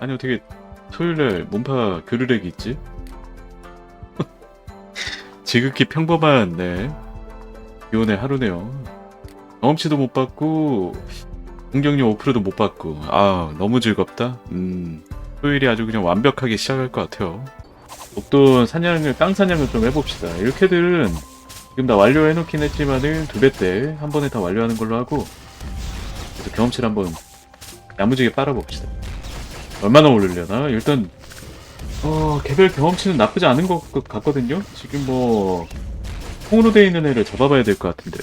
아니 어떻게 토요일날 몸파 교류렉이 있지? 지극히 평범한 네 비오의 하루네요. 경험치도 못 받고 공격력 5%도 못 받고 아 너무 즐겁다. 음 토요일이 아주 그냥 완벽하게 시작할 것 같아요. 목돈 사냥을 깡 사냥을 좀 해봅시다. 이렇게들은 지금 다 완료해놓긴 했지만은 두 배 때 한 번에 다 완료하는 걸로 하고 그래서 경험치를 한번 야무지게 빨아봅시다. 얼마나 오르려나? 일단 어 개별 경험치는 나쁘지 않은 것 같- 같거든요. 지금 뭐 통으로 돼 있는 애를 잡아봐야 될 것 같은데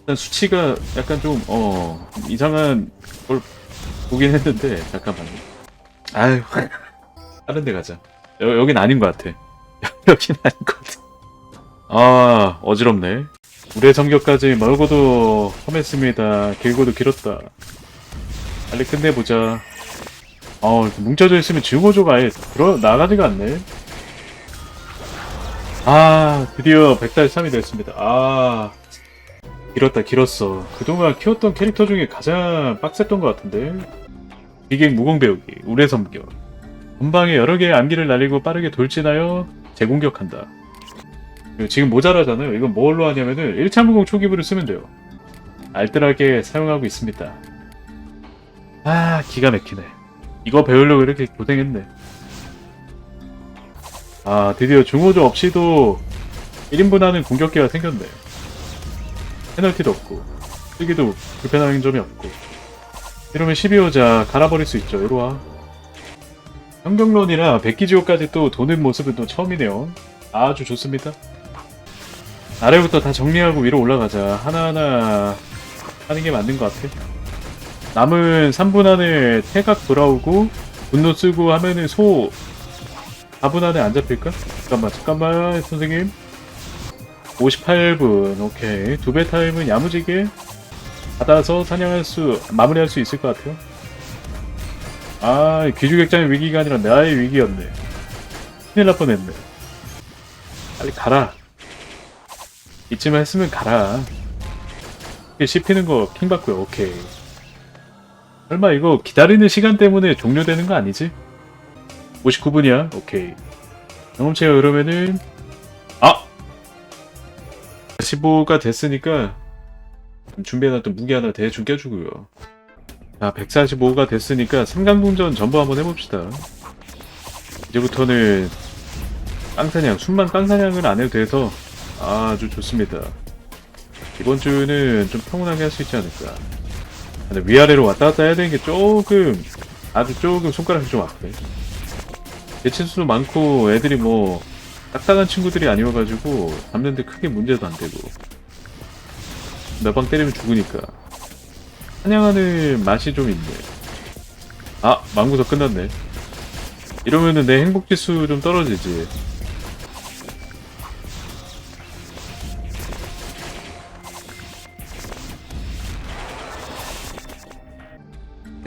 일단 수치가 약간 좀 어 이상한 걸 보긴 했는데 잠깐만요. 아유 다른 데 가자. 여, 여긴 아닌 것 같아. 여긴 아닌 것 같아. 아 어지럽네. 우리의 성격까지 멀고도 험했습니다. 길고도 길었다. 빨리 끝내보자. 어, 이렇게 뭉쳐져 있으면 증오조가 아예 들어, 나가지가 않네. 아, 드디어 100-3이 됐습니다. 아, 길었다, 길었어. 그동안 키웠던 캐릭터 중에 가장 빡셌던 것 같은데. 비객 무공 배우기, 우레 섬격. 전방에 여러 개의 암기를 날리고 빠르게 돌진하여 재공격한다. 지금 모자라잖아요. 이건 뭘로 하냐면은 1차 무공 초기부를 쓰면 돼요. 알뜰하게 사용하고 있습니다. 아, 기가 막히네. 이거 배우려고 이렇게 고생했네. 아, 드디어 중호조 없이도 1인분 하는 공격기가 생겼네. 페널티도 없고, 쓰기도 불편한 점이 없고. 이러면 12호자 갈아버릴 수 있죠. 이리 와. 현경론이나 백기지호까지 또 도는 모습은 또 처음이네요. 아주 좋습니다. 아래부터 다 정리하고 위로 올라가자. 하나하나 하는 게 맞는 것 같아. 남은 3분 안에 태각 돌아오고 분노 쓰고 하면은 소 4분 안에 안 잡힐까? 잠깐만 잠깐만 선생님. 58분 오케이. 두 배 타임은 야무지게 받아서 사냥할 수 마무리할 수 있을 것 같아요. 아 귀주객장의 위기가 아니라 나의 위기였네. 큰일 날 뻔했네. 빨리 가라. 이쯤 했으면 가라. 씹히는 거 킹 받고요. 오케이 설마 이거 기다리는 시간 때문에 종료되는 거 아니지? 59분이야. 오케이. 경험치가 그러면은 아! 15가 됐으니까 좀 준비해놨던 무기 하나 대충 껴주고요. 자, 145가 됐으니까 삼강궁전 전부 한번 해봅시다. 이제부터는 깡사냥, 순만 깡사냥은 안 해도 돼서 아주 좋습니다. 이번 주는 좀 평온하게 할 수 있지 않을까. 근데 위아래로 왔다 갔다 해야 되는 게 조금 아주 조금 손가락이 좀 아프네. 대친수도 많고 애들이 뭐 딱딱한 친구들이 아니어가지고 잡는데 크게 문제도 안 되고. 몇 방 때리면 죽으니까. 사냥하는 맛이 좀 있네. 아 망구석 끝났네. 이러면은 내 행복지수 좀 떨어지지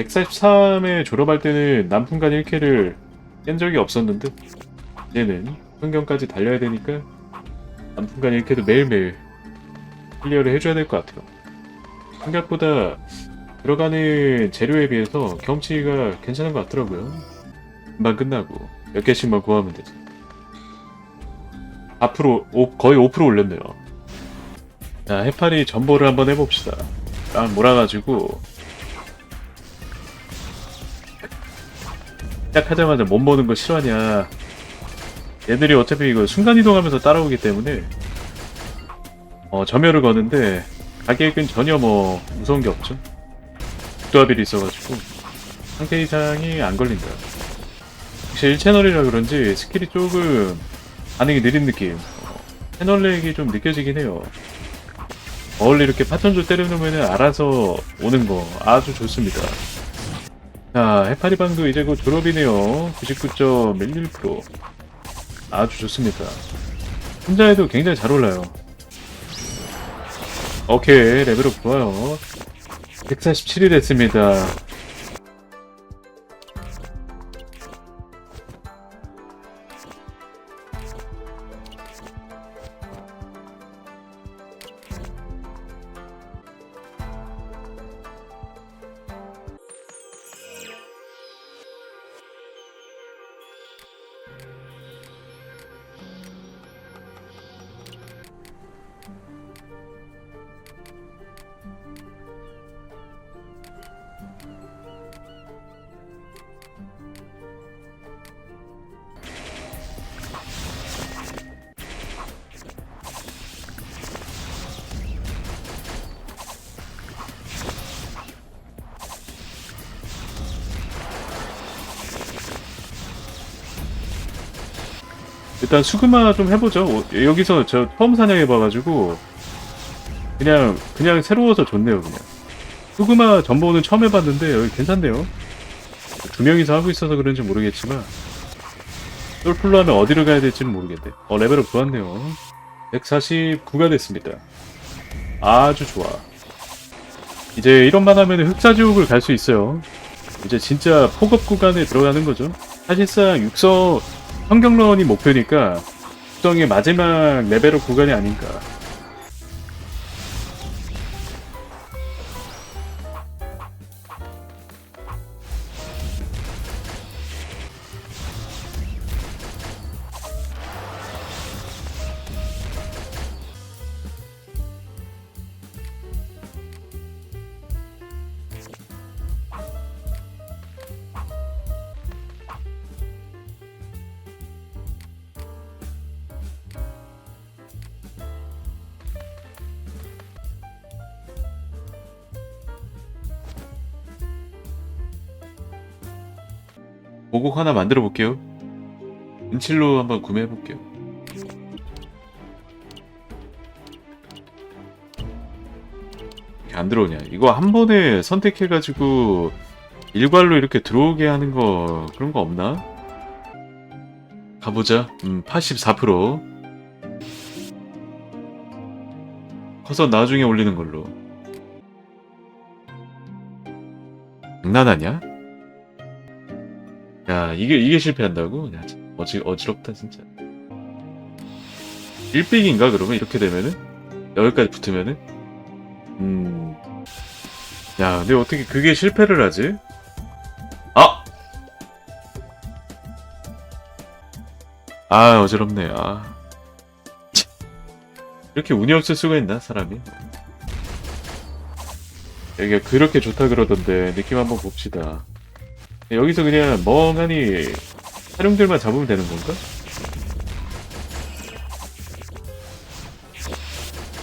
143에 졸업할 때는 남풍간 1캐를 깬 적이 없었는데 이제는 흥경까지 달려야 되니까 남풍간 1캐도 매일매일 클리어를 해줘야 될 것 같아요. 생각보다 들어가는 재료에 비해서 경치가 괜찮은 것 같더라고요. 금방 끝나고 몇 개씩만 구하면 되죠. 앞으로 오- 거의 5% 올렸네요. 자, 해파리 전보를 한번 해봅시다. 딱 몰아가지고 시작하자마자 못 보는 거 싫어하냐. 얘들이 어차피 이거 순간이동하면서 따라오기 때문에 어, 점유를 거는데 가격은 전혀 뭐 무서운 게 없죠. 국도합일이 있어가지고 상태 이상이 안 걸린다. 혹시 1채널이라 그런지 스킬이 조금 반응이 느린 느낌. 어, 채널 렉이 좀 느껴지긴 해요. 멀리 이렇게 파천조 때려놓으면 알아서 오는 거 아주 좋습니다. 자, 해파리방도 이제 곧 졸업이네요. 99.11%. 아주 좋습니다. 혼자 해도 굉장히 잘 올라요. 오케이, 레벨업 좋아요. 147이 됐습니다. 일단 수그마 좀 해보죠. 어, 여기서 저 처음 사냥해봐가지고 그냥 그냥 새로워서 좋네요 그냥. 수그마 전보는 처음 해봤는데 여기 괜찮네요. 두 명이서 하고 있어서 그런지 모르겠지만 솔플로 하면 어디로 가야 될지는 모르겠네. 어 레벨업 좋았네요. 149가 됐습니다. 아주 좋아. 이제 이런만 하면 흑사지옥을 갈 수 있어요. 이제 진짜 폭업 구간에 들어가는 거죠. 사실상 육성 환경론이 목표니까 육성의 마지막 레벨업 구간이 아닌가. 보곡 하나 만들어 볼게요. 은칠로 한번 구매해 볼게요. 안 들어오냐? 이거 한 번에 선택해가지고 일괄로 이렇게 들어오게 하는 거 그런 거 없나? 가보자. 음, 84%. 커서 나중에 올리는 걸로. 장난하냐? 야, 이게, 이게 실패한다고? 야, 참, 어지, 어지럽다, 진짜. 1빅인가, 그러면? 이렇게 되면은? 여기까지 붙으면은? 음. 야, 근데 어떻게 그게 실패를 하지? 아! 아, 어지럽네, 아. 참. 이렇게 운이 없을 수가 있나, 사람이? 여기가 그렇게 좋다 그러던데, 느낌 한번 봅시다. 여기서 그냥 멍하니 사령들만 잡으면 되는 건가?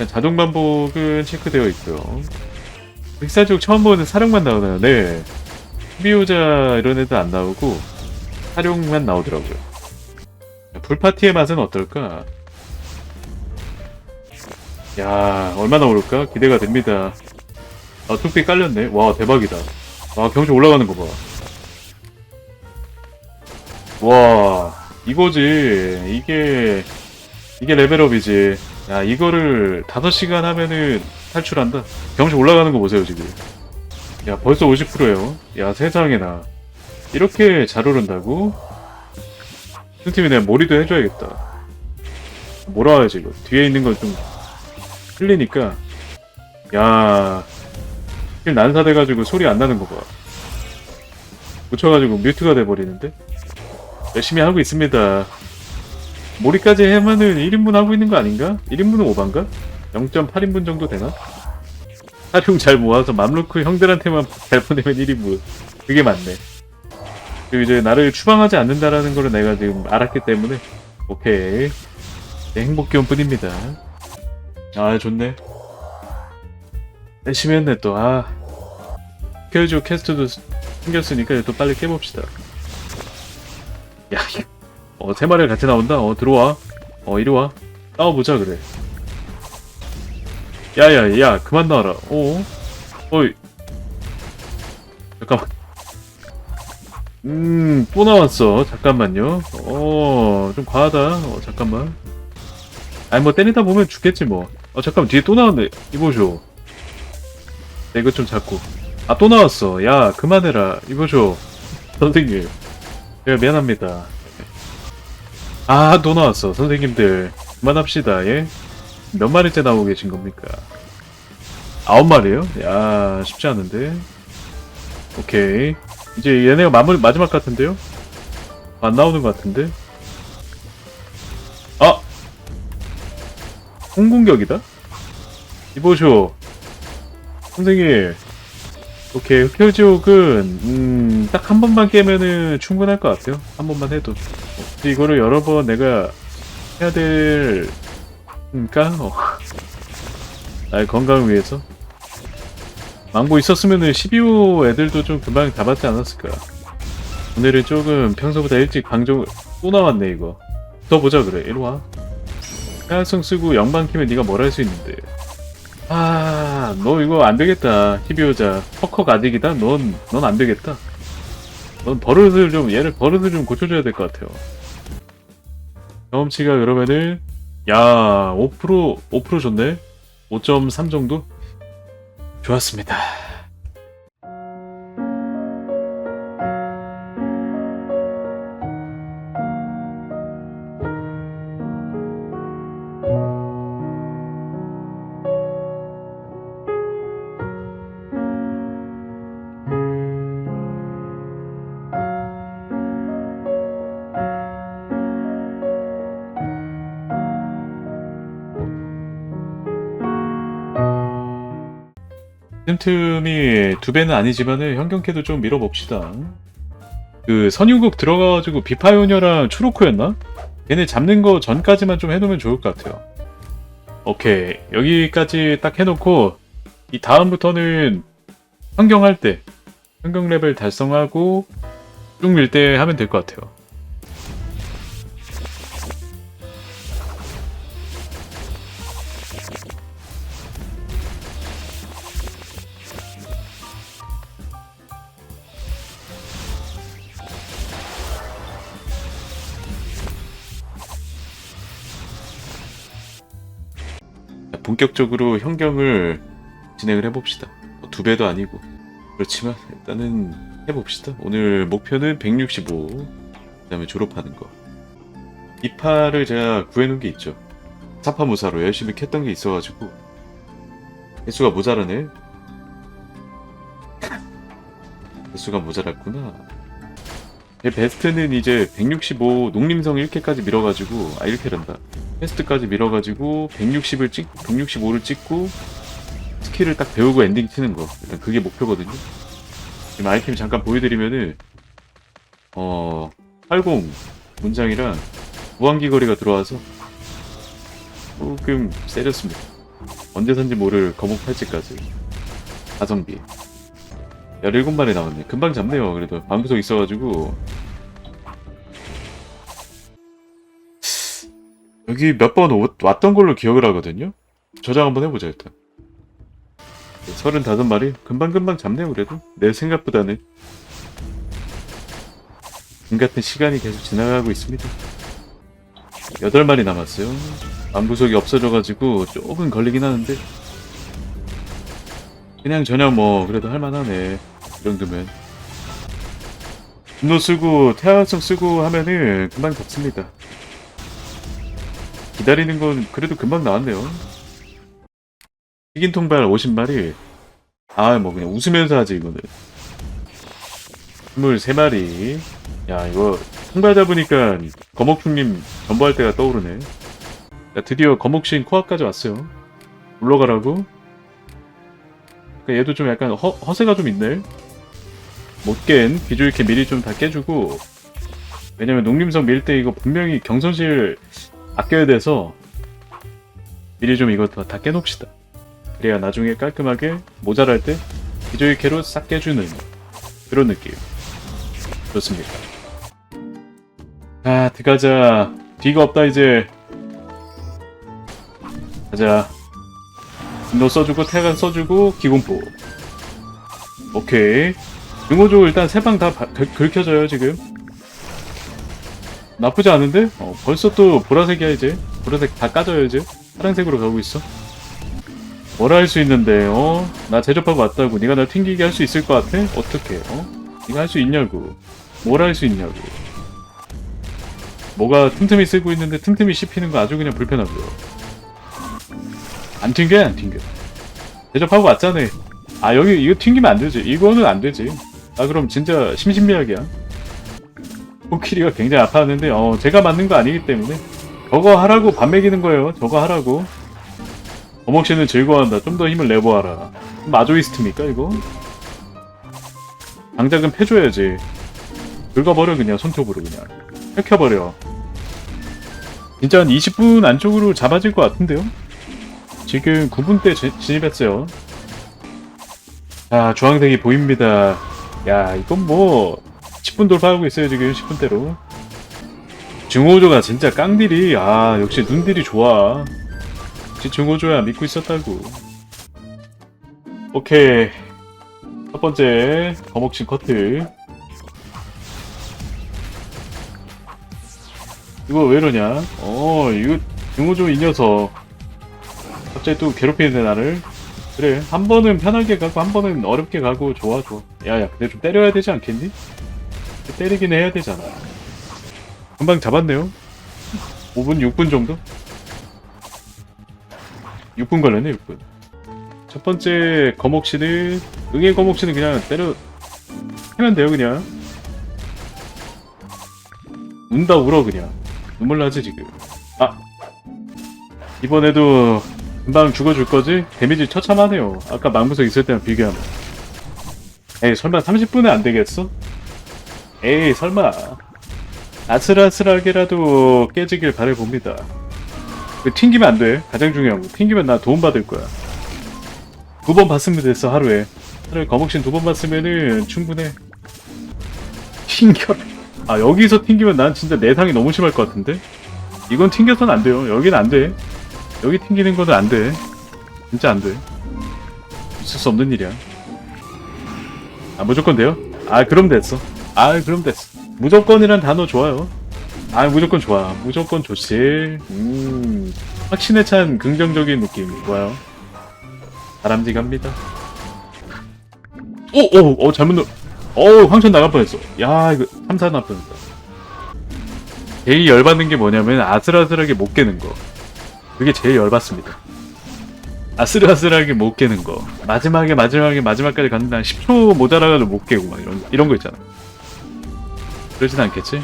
자동 반복은 체크되어 있고요. 빅사족 처음 보는 사령만 나오나요? 네. 수비호자 이런 애들 안 나오고 사령만 나오더라고요. 불파티의 맛은 어떨까? 야 얼마나 오를까? 기대가 됩니다. 아, 뚝배 깔렸네. 와, 대박이다. 와, 경치 올라가는 거 봐. 와 이거지. 이게 이게 레벨업이지. 야 이거를 5시간 하면은 탈출한다. 경치 올라가는 거 보세요 지금. 야 벌써 50%에요. 야 세상에나. 이렇게 잘 오른다고? 팀이 내가 몰이도 해줘야겠다. 몰아와야지 이거. 뒤에 있는 건 좀 흘리니까. 야 힐 난사돼가지고 소리 안 나는 거봐. 붙여가지고 뮤트가 돼버리는데 열심히 하고 있습니다. 몰이까지 하면은 1인분 하고 있는 거 아닌가? 1인분은 오반가? 0.8인분 정도 되나? 사룡 잘 모아서 맘루크 형들한테만 잘 보내면 1인분. 그게 맞네. 그리고 이제 나를 추방하지 않는다라는 걸 내가 지금 알았기 때문에 오케이. 네, 행복 기원 뿐입니다. 아 좋네. 열심히 했네 또. 아. 켜줘 캐스트도 생겼으니까 또 빨리 깨봅시다. 야, 이- 어, 세 마리가 같이 나온다? 어, 들어와. 어, 이리 와. 싸워보자, 그래. 야, 야, 야, 그만 나와라. 어? 어이. 잠깐만. 음, 또 나왔어. 잠깐만요. 어, 좀 과하다. 어, 잠깐만. 아니, 뭐, 때리다 보면 죽겠지, 뭐. 어, 잠깐만, 뒤에 또 나왔네. 이보쇼. 야, 이거 좀 잡고. 아, 또 나왔어. 야, 그만해라. 이보쇼. 선생님. 제가 미안합니다. 아, 또 나왔어. 선생님들. 그만합시다, 예? 몇 마리째 나오고 계신 겁니까? 아홉 마리요? 야, 쉽지 않은데. 오케이. 이제 얘네가 마무리, 마지막 같은데요? 안 나오는 것 같은데? 아! 홍공격이다? 이보쇼. 선생님. 오케이. 흑혈지옥은, 음, 딱 한 번만 깨면은 충분할 것 같아요. 한 번만 해도. 어, 근데 이거를 여러 번 내가 해야 될, 니까? 어. 나의 건강을 위해서. 망고 있었으면은 12호 애들도 좀 금방 잡았지 않았을까. 오늘은 조금 평소보다 일찍 방송 또 나왔네, 이거. 붙어보자 그래 이리 와 해양성 쓰고 영방 키면 네가 뭘 할 수 있는데 아 너 이거 안 되겠다. 히비오자. 퍽퍽 아직이다. 넌 넌 안 되겠다. 넌 버릇을 좀 얘를 버릇을 좀 고쳐줘야 될 것 같아요. 경험치가 그러면은 야 5% 5% 좋네? 5.3 정도? 좋았습니다 틈틈이 두 배는 아니지만은 현경캐도 좀 밀어봅시다. 그 선유국 들어가가지고 비파이오녀랑 추로코였나? 걔네 잡는 거 전까지만 좀 해놓으면 좋을 것 같아요. 오케이 여기까지 딱 해놓고 이 다음부터는 환경할 때 환경 레벨 달성하고 쭉 밀 때 하면 될 것 같아요. 본격적으로 현경을 진행을 해봅시다. 뭐두 배도 아니고 그렇지만 일단은 해봅시다. 오늘 목표는 165, 그다음에 졸업하는 거. 이파를 제가 구해놓은 게 있죠. 사파무사로 열심히 캤던 게 있어가지고 개수가 모자라네. 개수가 모자랐구나. 제 베스트는 이제 165 농림성 1캐까지 밀어가지고 아 1캐란다. 테스트까지 밀어가지고 160을 찍 165를 찍고 스킬을 딱 배우고 엔딩 치는 거 일단 그게 목표거든요. 지금 아이템 잠깐 보여드리면은 어 80 문장이랑 무한기 거리가 들어와서 조금 세졌습니다. 언제 산지 모를 거북 팔찌까지 가성비 17마리 나왔네. 금방 잡네요. 그래도 방구석 있어가지고 여기 몇 번 왔던 걸로 기억을 하거든요. 저장 한번 해보자 일단. 35마리? 금방금방 잡네요 그래도. 내 생각보다는. 금 같은 시간이 계속 지나가고 있습니다. 8마리 남았어요. 안부석이 없어져가지고 조금 걸리긴 하는데 그냥 저냥 뭐 그래도 할만하네 이 정도면 분노 쓰고 태화성 쓰고 하면은 금방 잡습니다 기다리는 건 그래도 금방 나왔네요. 튀긴 통발 50마리. 아, 뭐 그냥 웃으면서 하지, 이거는. 23마리. 야, 이거 통발 잡으니까 거목충님 전부할 때가 떠오르네. 야, 드디어 거목신 코앞까지 왔어요. 물러가라고. 얘도 좀 약간 허, 허세가 좀 있네. 못 깬 비주 이렇게 미리 좀 다 깨주고. 왜냐면 농림성 밀 때 이거 분명히 경선실 아껴야 돼서 미리 좀 이거 다, 다 깨놓읍시다. 그래야 나중에 깔끔하게 모자랄 때 기저이캐로 싹 깨주는 그런 느낌. 좋습니다. 아, 들어가자. 뒤가 없다, 이제. 가자. 분노 써주고, 태간 써주고, 기공포. 오케이. 응호조 일단 세 방 다 긁혀져요, 지금. 나쁘지 않은데? 어, 벌써 또 보라색이야 이제 보라색 다 까져요 이제 파란색으로 가고 있어 뭐라 할 수 있는데 어? 나 제접하고 왔다고 네가 날 튕기게 할 수 있을 것 같아? 어떻게 어? 네가 할 수 있냐고 뭘할수 있냐고 뭐가 틈틈이 쓰고 있는데 틈틈이 씹히는 거 아주 그냥 불편하고요 안 튕겨 안 튕겨. 제접하고 왔잖아. 아 여기 이거 튕기면 안 되지. 이거는 안 되지. 아 그럼 진짜 심신미약이야. 코끼리가 굉장히 아파하는데 어 제가 맞는 거 아니기 때문에. 저거 하라고 밥 먹이는 거예요. 저거 하라고. 어먹씨는 즐거워한다. 좀 더 힘을 내보아라. 마조이스트입니까 이거? 장작은 패줘야지. 긁어버려 그냥 손톱으로 그냥. 펴켜버려. 진짜 한 20분 안쪽으로 잡아질 것 같은데요? 지금 9분 때 지- 진입했어요. 자 주황색이 보입니다. 야 이건 뭐 10분 돌파하고 있어요 지금 10분대로. 증오조가 진짜 깡딜이 아 역시 눈딜이 좋아. 역시 증오조야 믿고 있었다고. 오케이. 첫 번째 거목신 커트. 이거 왜 이러냐? 어 이거 증오조 이 녀석 갑자기 또 괴롭히는데 나를. 그래 한 번은 편하게 가고 한 번은 어렵게 가고 좋아 좋아 야야 근데 좀 때려야 되지 않겠니? 때리긴 해야 되잖아. 금방 잡았네요. 5분 6분 정도? 6분 걸렸네 6분. 첫 번째 거목씨는 응애 거목씨는 그냥 때려 하면 돼요 그냥. 운다 울어 그냥. 눈물 나지 지금. 아! 이번에도 금방 죽어줄 거지? 데미지 처참하네요. 아까 망부석 있을 때랑 비교하면. 에이 설마 30분에 안 되겠어? 에이 설마. 아슬아슬하게라도 깨지길 바래봅니다. 그 튕기면 안 돼. 가장 중요한 거. 튕기면 나 도움 받을 거야. 두 번 봤으면 됐어 하루에. 하루에 거목신 두 번 봤으면은 충분해. 튕겨. 아 여기서 튕기면 난 진짜 내상이 너무 심할 것 같은데? 이건 튕겨서는 안 돼요. 여기는 안돼 여기 튕기는 거는 안 돼. 진짜 안 돼. 있을 수 없는 일이야. 아 무조건 돼요? 아 그럼 됐어. 아 그럼 됐어. 무조건이란 단어 좋아요. 아 무조건 좋아. 무조건 좋지 음 확신에 찬 긍정적인 느낌. 좋아요. 바람직 합니다. 오 오 오, 잘못 넣 어우 황천 나갈 뻔했어. 야 이거 삼사 날 뻔했다. 제일 열받는 게 뭐냐면 아슬아슬하게 못 깨는 거 그게 제일 열받습니다. 아슬아슬하게 못 깨는 거. 마지막에 마지막에 마지막까지 갔는데 한 10초 모자라가지고 못 깨고 막 이런 이런 거 있잖아. 그러진 않겠지?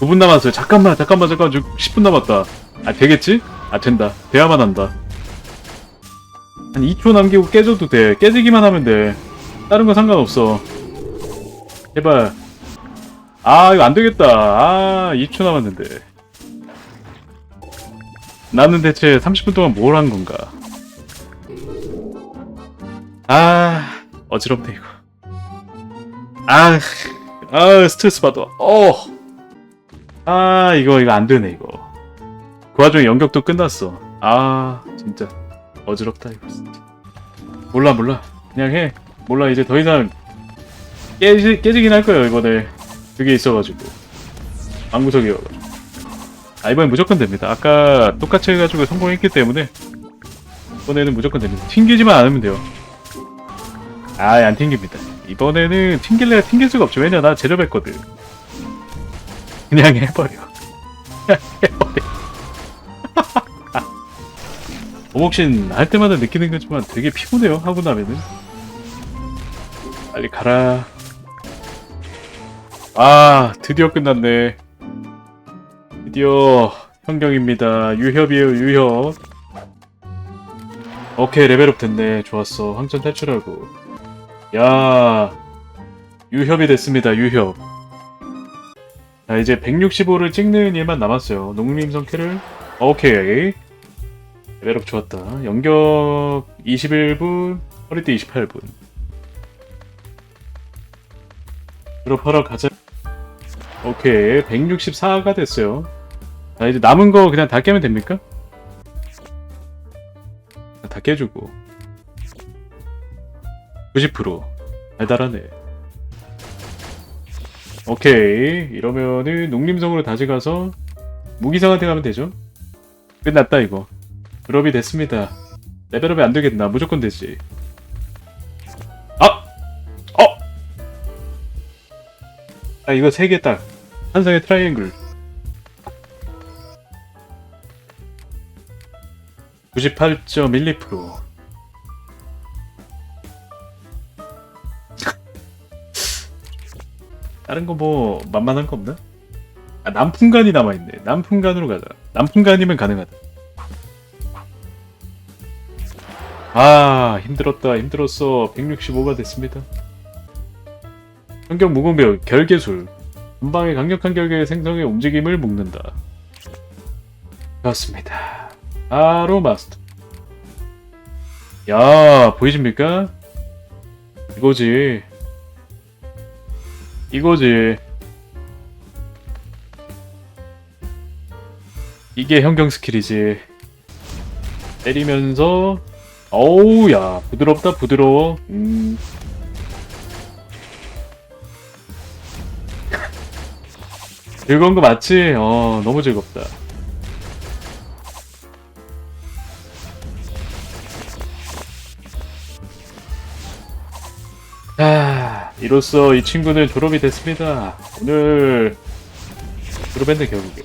9분 남았어요. 잠깐만 잠깐만 잠깐만. 10분 남았다. 아 되겠지? 아 된다. 돼야만 한다. 한 2초 남기고 깨져도 돼. 깨지기만 하면 돼. 다른 건 상관없어. 제발. 아 이거 안 되겠다. 아 2초 남았는데 나는 대체 30분 동안 뭘 한 건가? 아 어지럽네 이거. 아, 아 스트레스 받아. 어. 아 이거 이거 안 되네 이거. 그 와중에 연격도 끝났어. 아 진짜. 어지럽다 이거 진짜. 몰라 몰라. 그냥 해. 몰라 이제 더 이상 깨지, 깨지긴 할 거예요 이번에. 그게 있어가지고. 안구석이어가지고 아 이번엔 무조건 됩니다. 아까 똑같이 해가지고 성공했기 때문에 이번에는 무조건 됩니다. 튕기지만 않으면 돼요. 아예 안 튕깁니다. 이번에는 튕길래야 튕길 수가 없죠. 왜냐 나 제접했거든. 그냥 해버려. 그냥 해버려. 오목신 할 때마다 느끼는 거지만 되게 피곤해요 하고 나면은. 빨리 가라. 아 드디어 끝났네 드디어 현경입니다. 유협이에요 유협. 오케이 레벨업 됐네. 좋았어. 황천 탈출하고. 야 유협이 됐습니다 유협. 자 이제 165를 찍는 일만 남았어요. 농림 성 캐를. 오케이. 레벨업 좋았다. 연격 21분 허리띠 28분. 드롭하러 가자. 오케이. 164가 됐어요 자 이제 남은 거 그냥 다 깨면 됩니까? 다 깨주고. 90% 달달하네. 오케이. 이러면은 농림성으로 다시 가서 무기상한테 가면 되죠? 끝났다 이거. 드롭이 됐습니다. 레벨업이 안 되겠나? 무조건 되지. 아! 어! 아 이거 3개 딱. 한상의 트라이앵글 98.12% 다른 거 뭐 만만한 거 없나? 아 남풍간이 남아있네. 남풍간으로 가자. 남풍간이면 가능하다. 아 힘들었다. 힘들었어. 165가 됐습니다. 환경 무공배우 결계술. 금방의 강력한 결계의 생성의 움직임을 묶는다. 좋습니다 바로 마스터 야 보이십니까? 이거지 이거지 이게 현경 스킬이지. 때리면서 어우 야 부드럽다 부드러워. 음. 즐거운 거 맞지? 어 너무 즐겁다. 아, 이로써 이 친구는 졸업이 됐습니다. 오늘 졸업했네 결국에.